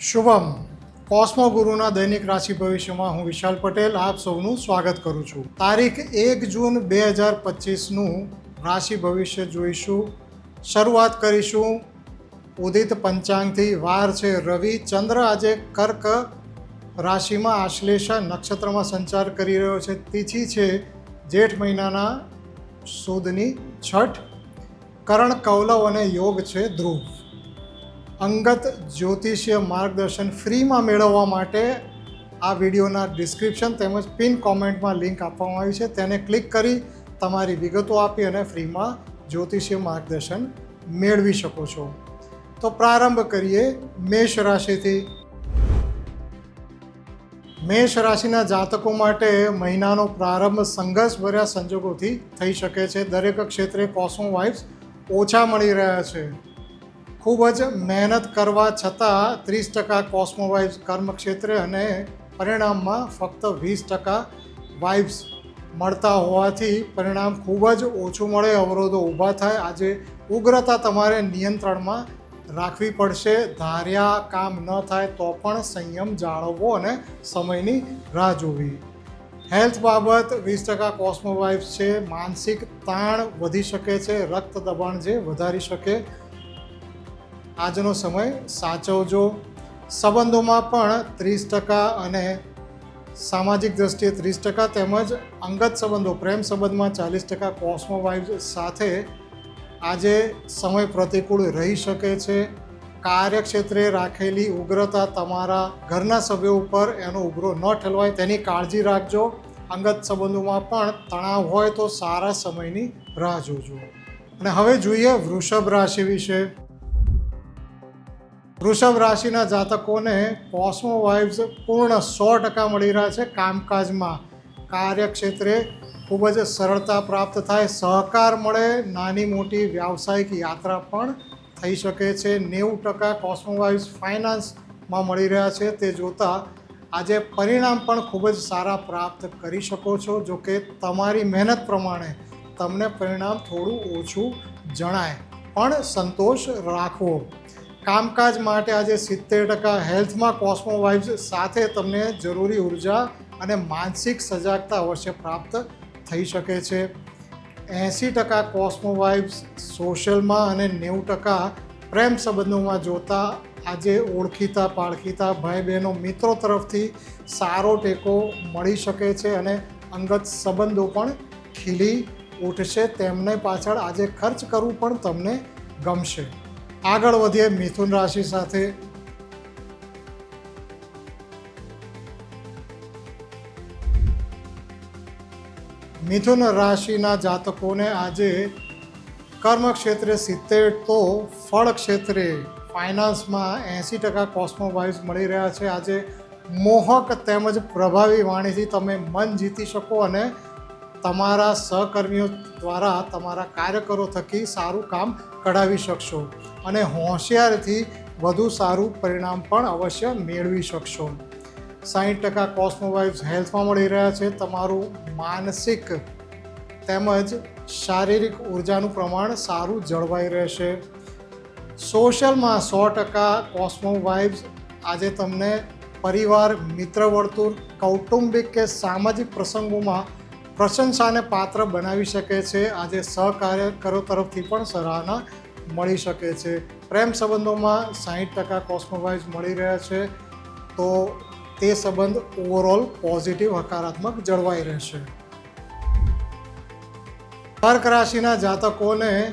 શુભમ. કોસ્મો ગુરુના દૈનિક રાશિ ભવિષ્યમાં હું વિશાલ પટેલ આપ સૌનું સ્વાગત કરું છું. તારીખ એક જૂન બે હજાર પચીસનું રાશિ ભવિષ્ય જોઈશું. શરૂઆત કરીશું. ઉદિત પંચાંગથી વાર છે રવિ. ચંદ્ર આજે કર્ક રાશિમાં આશ્લેષા નક્ષત્રમાં સંચાર કરી રહ્યો છે. તિથિ છે જેઠ મહિનાના સુદની છઠ. કરણ, કૌલવ અને યોગ છે ધ્રુવ. અંગત જ્યોતિષીય માર્ગદર્શન ફ્રીમાં મેળવવા માટે આ વિડીયોના ડિસ્ક્રિપ્શન તેમજ પિન કોમેન્ટમાં લિંક આપવામાં આવી છે. તેને ક્લિક કરી તમારી વિગતો આપી અને ફ્રીમાં જ્યોતિષીય માર્ગદર્શન મેળવી શકો છો. તો પ્રારંભ કરીએ મેષ રાશિથી. મેષ રાશિના જાતકો માટે મહિનાનો પ્રારંભ સંઘર્ષભર્યા સંજોગોથી થઈ શકે છે. દરેક ક્ષેત્રે કોસ્મો વાઇબ્સ ઓછા મળી રહ્યા છે. ખૂબ જ મહેનત કરવા છતાં ત્રીસ ટકા કોસ્મો વાઇબ્સ કર્મક્ષેત્રે અને પરિણામમાં ફક્ત વીસ ટકા વાઇબ્સ મળતા હોવાથી પરિણામ ખૂબ જ ઓછું મળે, અવરોધો ઊભા થાય. આજે ઉગ્રતા તમારે નિયંત્રણમાં રાખવી પડશે. ધાર્યા કામ ન થાય તો પણ સંયમ જાળવવો અને સમયની રાહ જોવી. હેલ્થ બાબત વીસ ટકા કોસ્મો વાઇબ્સ છે. માનસિક તાણ વધી શકે છે. રક્ત દબાણ જે વધારી શકે આજનો સમય સાચવજો. સંબંધોમાં પણ ત્રીસ ટકા અને સામાજિક દ્રષ્ટિએ ત્રીસ ટકા તેમજ અંગત સંબંધો, પ્રેમ સંબંધમાં ચાલીસ ટકા કોસ્મો વાઇબ્સ સાથે આજે સમય પ્રતિકૂળ રહી શકે છે. કાર્યક્ષેત્રે રાખેલી ઉગ્રતા તમારા ઘરના સભ્યો ઉપર એનો ઉગ્રો ન ઠલવાય, તેની કાળજી રાખજો. અંગત સંબંધોમાં પણ તણાવ હોય તો સારા સમયની રાહ જોજો. અને હવે જોઈએ વૃષભ રાશિ વિશે. વૃષભ રાશિના જાતકોને કોસ્મો વાઇબ્સ પૂર્ણ સો ટકા મળી રહ્યા છે કામકાજમાં. કાર્યક્ષેત્રે ખૂબ જ સરળતા પ્રાપ્ત થાય, સહકાર મળે, નાની મોટી વ્યાવસાયિક યાત્રા પણ થઈ શકે છે. નેવું ટકા કોસ્મો વાઇબ્સ ફાઇનાન્સમાં મળી રહ્યા છે. તે જોતાં આજે પરિણામ પણ ખૂબ જ સારા પ્રાપ્ત કરી શકો છો. જો કે તમારી મહેનત પ્રમાણે તમને પરિણામ થોડું ઓછું જણાય. પણ સંતોષ રાખવો. કામકાજ માટે આજે સિત્તેર ટકા હેલ્થમાં કોસ્મો વાઇબ્સ સાથે તમને જરૂરી ઊર્જા અને માનસિક સજાગતા અવશ્ય પ્રાપ્ત થઈ શકે છે. એંસી ટકા કોસ્મો વાઇબ્સ સોશિયલમાં અને નેવું ટકા પ્રેમ સંબંધોમાં જોતા આજે ઓળખીતા પાળખીતા ભાઈ બહેનો મિત્રો તરફથી સારો ટેકો મળી શકે છે અને અંગત સંબંધો પણ ખીલી ઉઠશે. તેમને પાછળ આજે ખર્ચ કરવું પણ તમને ગમશે. આગળ વધીએ મિથુન રાશિ સાથે. મિથુન રાશિના જાતકોને આજે કર્મ ક્ષેત્રે સિત્તેર તો ફળ ક્ષેત્રે ફાઇનાન્સમાં એંસી ટકા કોસ્મોવાઇઝ મળી રહ્યા છે. આજે મોહક તેમજ પ્રભાવી વાણીથી તમે મન જીતી શકો અને તમારા સહકર્મીઓ દ્વારા તમારા કાર્યકરો થકી સારું કામ કઢાવી શકશો અને હોશિયારથી વધુ સારું પરિણામ પણ અવશ્ય મેળવી શકશો. સાહીઠ ટકા કોસ્મોવાઇવ્સ હેલ્થમાં મળી રહ્યા છે. તમારું માનસિક તેમજ શારીરિક ઉર્જાનું પ્રમાણ સારું જળવાઈ રહેશે. સોશિયલમાં સો ટકા કોસ્મોવાઇવ્સ આજે તમને પરિવાર, મિત્ર વર્તુળ, કૌટુંબિક કે સામાજિક પ્રસંગોમાં પ્રશંસાને પાત્ર બનાવી શકે છે. આજે સહકાર્યકરો તરફથી પણ સરાહના મળી શકે છે. પ્રેમ સંબંધોમાં સાહીઠ ટકા કોસ્મોવાઇઝ મળી રહ્યા છે. તો તે સંબંધ ઓવરઓલ પોઝિટિવ હકારાત્મક જળવાઈ રહેશે. કર્ક રાશિના જાતકોને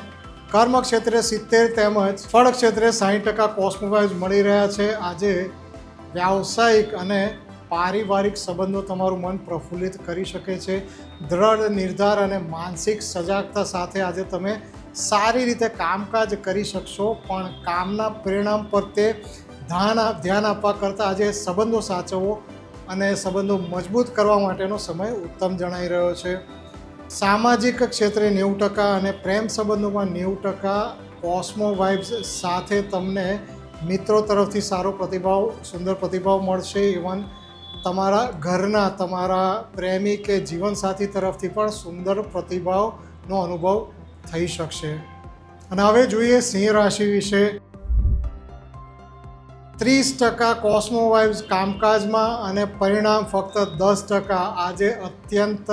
કર્મ ક્ષેત્રે સિત્તેર તેમજ ફળ ક્ષેત્રે સાહીઠ ટકા કોસ્મોવાઇઝ મળી રહ્યા છે. આજે વ્યાવસાયિક અને પારિવારિક સંબંધો તમારું મન પ્રફુલ્લિત કરી શકે છે. દ્રઢ નિર્ધાર અને માનસિક સજાગતા સાથે આજે તમે સારી રીતે કામકાજ કરી શકશો, પણ કામના પરિણામ પર તે ધ્યાન ધ્યાન આપવા કરતાં આજે સંબંધો સાચવવો અને સંબંધો મજબૂત કરવા માટેનો સમય ઉત્તમ જણાઈ રહ્યો છે. સામાજિક ક્ષેત્રે નેવું ટકા અને પ્રેમ સંબંધોમાં નેવું ટકા કોસ્મો વાઇબ્સ સાથે તમને મિત્રો તરફથી સારો પ્રતિભાવ, સુંદર પ્રતિભાવ મળશે. ઇવન તમારા ઘરના, તમારા પ્રેમી કે જીવનસાથી તરફથી પણ સુંદર પ્રતિભાવનો અનુભવ થઈ શકશે. અને હવે જોઈએ સિંહ રાશિ વિશે. ત્રીસ ટકા કોસ્મોવાઇવ્સ કામકાજમાં અને પરિણામ ફક્ત દસ ટકા. આજે અત્યંત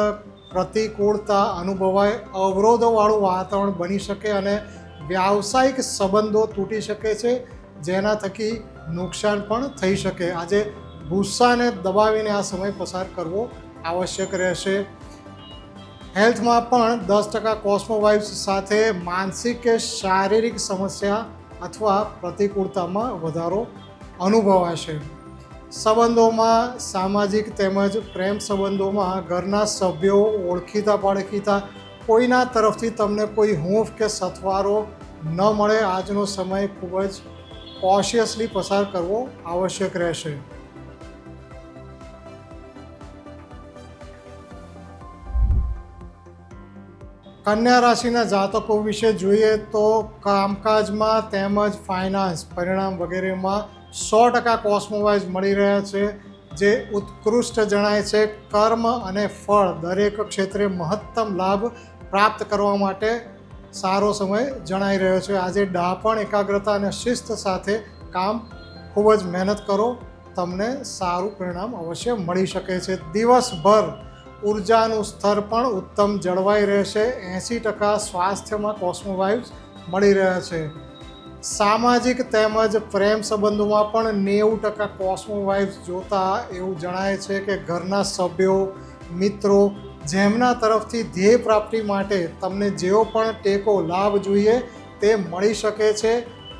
પ્રતિકૂળતા અનુભવાય. અવરોધોવાળું વાતાવરણ બની શકે અને વ્યાવસાયિક સંબંધો તૂટી શકે છે, જેના થકી નુકસાન પણ થઈ શકે. આજે ગુસ્સાને દબાવીને આ સમય પસાર કરવો આવશ્યક રહેશે. હેલ્થમાં પણ દસ ટકા કોસ્મોવાઇવ્સ સાથે માનસિક કે શારીરિક સમસ્યા અથવા પ્રતિકૂળતામાં વધારો અનુભવાશે. સંબંધોમાં સામાજિક તેમજ પ્રેમ સંબંધોમાં ઘરના સભ્યો ઓળખીતા પાળખીતા કોઈના તરફથી તમને કોઈ હૂંફ કે સથવારો ન મળે આજનો સમય ખૂબ જ કોશિયસલી પસાર કરવો આવશ્યક રહેશે. કન્યા રાશિના જાતકો વિશે જોઈએ તો કામકાજમાં તેમજ ફાઇનાન્સ પરિણામ વગેરેમાં સો ટકા કોસ્મોવાઇઝ મળી રહ્યા છે. જે ઉત્કૃષ્ટ જણાય છે, કર્મ અને ફળ દરેક ક્ષેત્રે મહત્તમ લાભ પ્રાપ્ત કરવા માટે સારો સમય જણાઈ રહ્યો છે. આજે ડાપણ, એકાગ્રતા અને શિસ્ત સાથે કામ ખૂબ જ મહેનત કરો, તમને સારું પરિણામ અવશ્ય મળી શકે છે. દિવસભર ઉર્જાનું સ્તર પણ ઉત્તમ જળવાઈ રહેશે. એંસી ટકા સ્વાસ્થ્યમાં કોસ્મોવાઇવ્સ મળી રહ્યા છે. સામાજિક તેમજ પ્રેમ સંબંધોમાં પણ નેવું ટકા કોસ્મોવાઇવ્સ જોતા એવું જણાય છે કે ઘરના સભ્યો, મિત્રો જેમના તરફથી ધ્યેય પ્રાપ્તિ માટે તમને જેવો પણ ટેકો લાભ જોઈએ તે મળી શકે છે.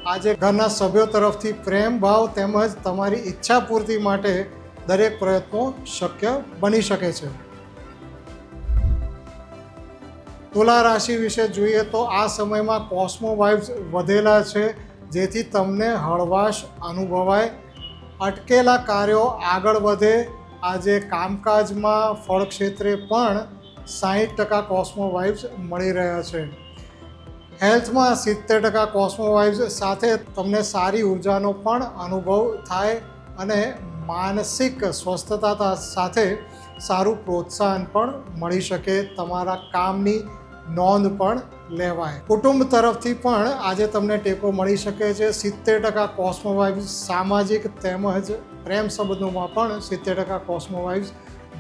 આજે ઘરના સભ્યો તરફથી પ્રેમ, ભાવ તેમજ તમારી ઈચ્છા પૂર્તિ માટે દરેક પ્રયત્નો શક્ય બની શકે છે. તુલા રાશિ વિશે જોઈએ તો આ સમયમાં કોસ્મો વાઇબ્સ વધેલા છે, જેથી તમને હળવાશ અનુભવાય. અટકેલા કાર્યો આગળ વધે. આજે કામકાજમાં ફળ ક્ષેત્રે પણ સાહીઠ ટકા કોસ્મો વાઇબ્સ મળી રહ્યા છે. હેલ્થમાં સિત્તેર ટકા કોસ્મો વાઇબ્સ સાથે તમને સારી ઉર્જાનો પણ અનુભવ થાય અને માનસિક સ્વસ્થતા સાથે સારું પ્રોત્સાહન પણ મળી શકે. તમારા કામની નોંધ પણ લેવાય. કુટુંબ તરફથી પણ આજે તમને ટેકો મળી શકે છે. સિત્તેર ટકા કોસ્મોવાઇવ્સ સામાજિક તેમજ પ્રેમ સંબંધોમાં પણ સિત્તેર ટકા કોસ્મોવાઇવ્સ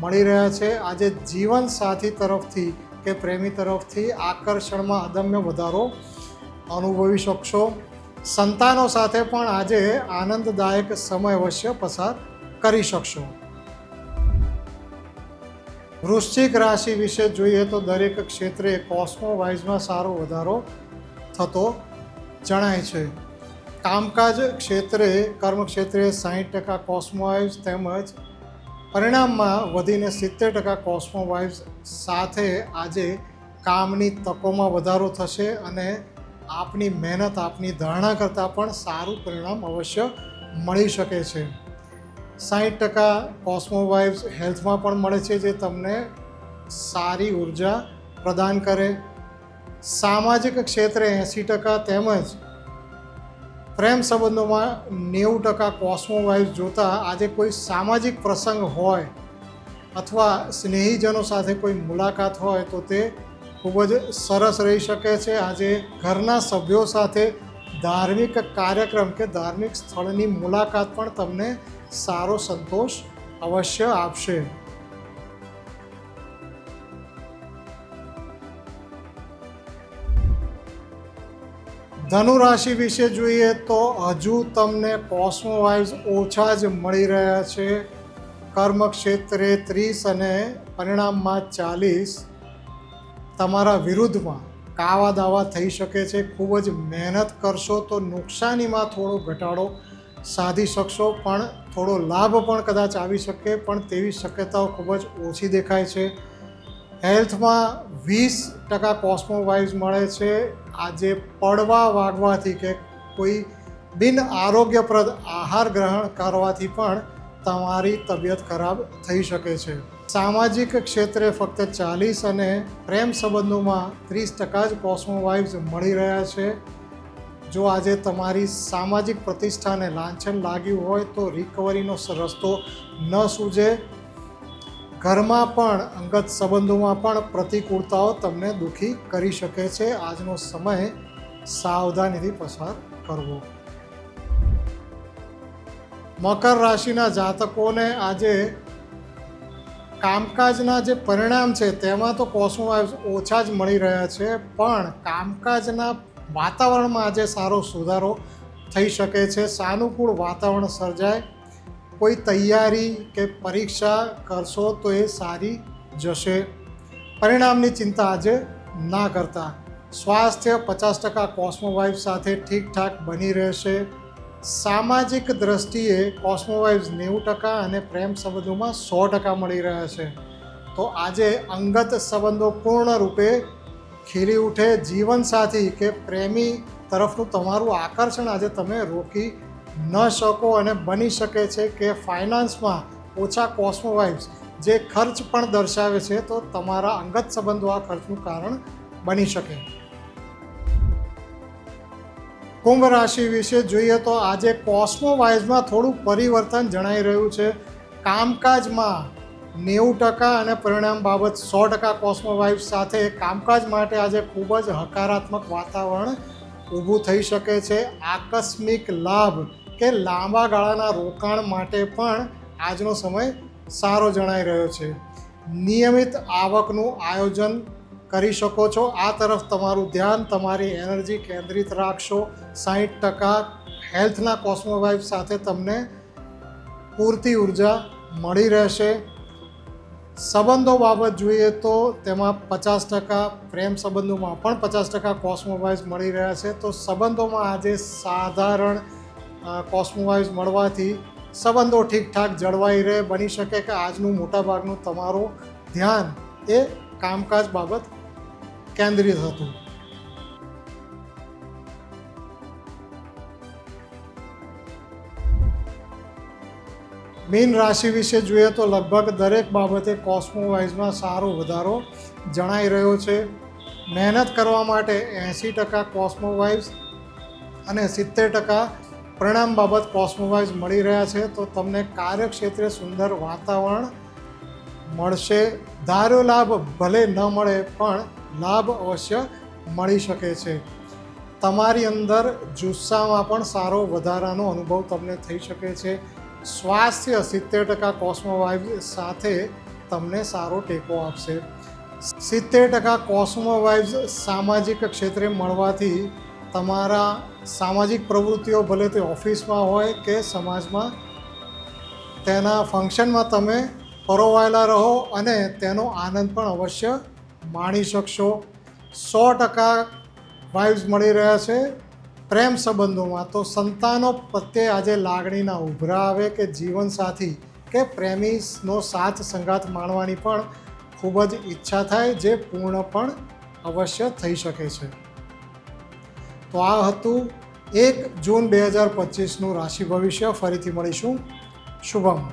મળી રહ્યા છે. આજે જીવન સાથી તરફથી કે પ્રેમી તરફથી આકર્ષણમાં અદમ્ય વધારો અનુભવી શકશો. સંતાનો સાથે પણ આજે આનંદદાયક સમય અવશ્ય પસાર કરી શકશો. વૃશ્ચિક રાશિ વિશે જોઈએ તો દરેક ક્ષેત્રે કોસ્મો વાઇઝમાં સારો વધારો થતો જણાય છે. કામકાજ ક્ષેત્રે, કર્મ ક્ષેત્રે સાહીઠ ટકા કોસ્મો તેમજ પરિણામમાં વધીને સિત્તેર ટકા કોસ્મો સાથે આજે કામની તકોમાં વધારો થશે અને આપની મહેનત, આપની ધારણા કરતાં પણ સારું પરિણામ અવશ્ય મળી શકે છે. સાહીઠ ટકા કોસ્મો વાઇવ્સ હેલ્થમાં પણ મળે છે, જે તમને સારી ઊર્જા પ્રદાન કરે. સામાજિક ક્ષેત્રે એંસી ટકા તેમજ પ્રેમ સંબંધોમાં નેવું ટકા કોસ્મો વાઇવ્સ જોતા આજે કોઈ સામાજિક પ્રસંગ હોય અથવા સ્નેહીજનો સાથે કોઈ મુલાકાત હોય તો તે ખૂબ જ સરસ રહી શકે છે. આજે ઘરના સભ્યો સાથે ધાર્મિક કાર્યક્રમ કે ધાર્મિક સ્થળની મુલાકાત પણ તમને સારો સંતોષ અવશ્ય આપશે. ધનુ રાશિ વિશે જોઈએ તો હજુ તમને કોસ્મો વાઇવ્સ ઓછા જ મળી રહ્યા છે. કર્મ ક્ષેત્રે ત્રીસ અને પરિણામમાં ચાલીસ તમારા વિરુદ્ધમાં. કાવા દાવા થઈ શકે છે, ખૂબ જ મહેનત કરશો તો નુકસાનીમાં થોડો ઘટાડો સાધી શકશો, પણ થોડો લાભ પણ કદાચ આવી શકે, પણ તેવી શક્યતાઓ ખૂબ જ ઓછી દેખાય છે. હેલ્થમાં વીસ ટકા કોસ્મોવાઇઝ મળે છે. આજે પડવા વાગવાથી કે કોઈ બિન આરોગ્યપ્રદ આહાર ગ્રહણ કરવાથી પણ તમારી તબિયત ખરાબ થઈ શકે છે. સામાજિક ક્ષેત્રે ફક્ત ચાલીસ અને પ્રેમ સંબંધોમાં ત્રીસ ટકા જ કોસ્મો વાઇવ્સ મળી રહ્યા છે. જો આજે તમારી સામાજિક પ્રતિષ્ઠાને લાંછન લાગ્યું હોય તો રિકવરીનો રસ્તો ન સૂજે. ઘરમાં પણ અંગત સંબંધોમાં પણ પ્રતિકૂળતાઓ તમને દુઃખી કરી શકે છે. આજનો સમય સાવધાનીથી પસાર કરવો. મકર રાશિના જાતકોને આજે કામકાજના જે પરિણામ છે, તેમાં તો કોસ્મોવાઇવ્સ ઓછા જ મળી રહ્યા છે, પણ કામકાજના વાતાવરણમાં આજે સારો સુધારો થઈ શકે છે, સાનુકૂળ વાતાવરણ સર્જાય. કોઈ તૈયારી કે પરીક્ષા કરશો તો એ સારી જશે. પરિણામની ચિંતા આજે ના કરતા. સ્વાસ્થ્ય પચાસ ટકા કોસ્મો વાઇફ સાથે ઠીકઠાક બની રહેશે. સામાજિક દ્રષ્ટિએ કોસ્મોવાઇવ્સ નેવું ટકા અને પ્રેમ સંબંધોમાં સો ટકા મળી રહ્યા છે. તો આજે અંગત સંબંધો પૂર્ણ રૂપે ખીલી ઉઠે જીવનસાથી કે પ્રેમી તરફનું તમારું આકર્ષણ આજે તમે રોકી ન શકો અને બની શકે છે કે ફાઇનાન્સમાં ઓછા કોસ્મોવાઇવ્સ જે ખર્ચ પણ દર્શાવે છે તો તમારા અંગત સંબંધો આ ખર્ચનું કારણ બની શકે. કુંભ રાશિ વિશે જોઈએ તો આજે કોસ્મોવાઇઝમાં થોડું પરિવર્તન જણાઈ રહ્યું છે. કામકાજમાં નેવું ટકા અને પરિણામ બાબત સો ટકા કોસ્મોવાઇઝ સાથે કામકાજ માટે આજે ખૂબ જ હકારાત્મક વાતાવરણ ઊભું થઈ શકે છે. આકસ્મિક લાભ કે લાંબા ગાળાના રોકાણ માટે પણ આજનો સમય સારો જણાઈ રહ્યો છે. નિયમિત આવકનું આયોજન કરી શકો છો. આ તરફ તમારું ધ્યાન, તમારી એનર્જી કેન્દ્રિત રાખશો. સાહીઠ ટકા હેલ્થના કોસ્મોવાઇફ સાથે તમને પૂરતી ઊર્જા મળી રહેશે. સંબંધો બાબત જોઈએ તો તેમાં પચાસ ટકા, પ્રેમ સંબંધોમાં પણ પચાસ ટકા કોસ્મોવાઇઝ મળી રહ્યા છે. તો સંબંધોમાં આજે સાધારણ કોસ્મોવાઇઝ મળવાથી સંબંધો ઠીકઠાક જળવાઈ રહે. બની શકે કે આજનું મોટાભાગનું તમારું ધ્યાન એ કામકાજ બાબત કેન્દ્રિત હતું મીન રાશિ વિશે જોઈએ તો લગભગ દરેક બાબતે કોસ્મોવાઇઝમાં સારો વધારો જણાઈ રહ્યો છે. મહેનત કરવા માટે એંસી ટકા કોસ્મોવાઇઝ અને સિત્તેર ટકા પરિણામ બાબત કોસ્મોવાઇઝ મળી રહ્યા છે. તો તમને કાર્યક્ષેત્રે સુંદર વાતાવરણ મળશે. ધાર્યો લાભ ભલે ન મળે, પણ લાભ અવશ્ય મળી શકે છે. તમારી અંદર જુસ્સામાં પણ સારો વધારાનો અનુભવ તમને થઈ શકે છે. સ્વાસ્થ્ય સિત્તેર ટકા કોસ્મોવાઇવ સાથે તમને સારો ટેકો આપશે. સિત્તેર ટકા કોસ્મોવાઇવ્સ સામાજિક ક્ષેત્રે મળવાથી તમારા સામાજિક પ્રવૃત્તિઓ ભલે તે ઓફિસમાં હોય કે સમાજમાં, તેના ફંક્શનમાં તમે પરોવાયેલા રહો અને તેનો આનંદ પણ અવશ્ય માણી શકશો. સો ટકા વાઇવ્સ મળી રહ્યા છે પ્રેમ સંબંધોમાં. તો સંતાનો પ્રત્યે આજે લાગણીના ઉભરા આવે કે જીવનસાથી કે પ્રેમીનો સાથ સંગાત માણવાની પણ ખૂબ જ ઈચ્છા થાય જે પૂર્ણ પણ અવશ્ય થઈ શકે છે. તો આ હતું એક જૂન બે હજાર પચીસનું રાશિ ભવિષ્ય. ફરીથી મળીશું. શુભમ.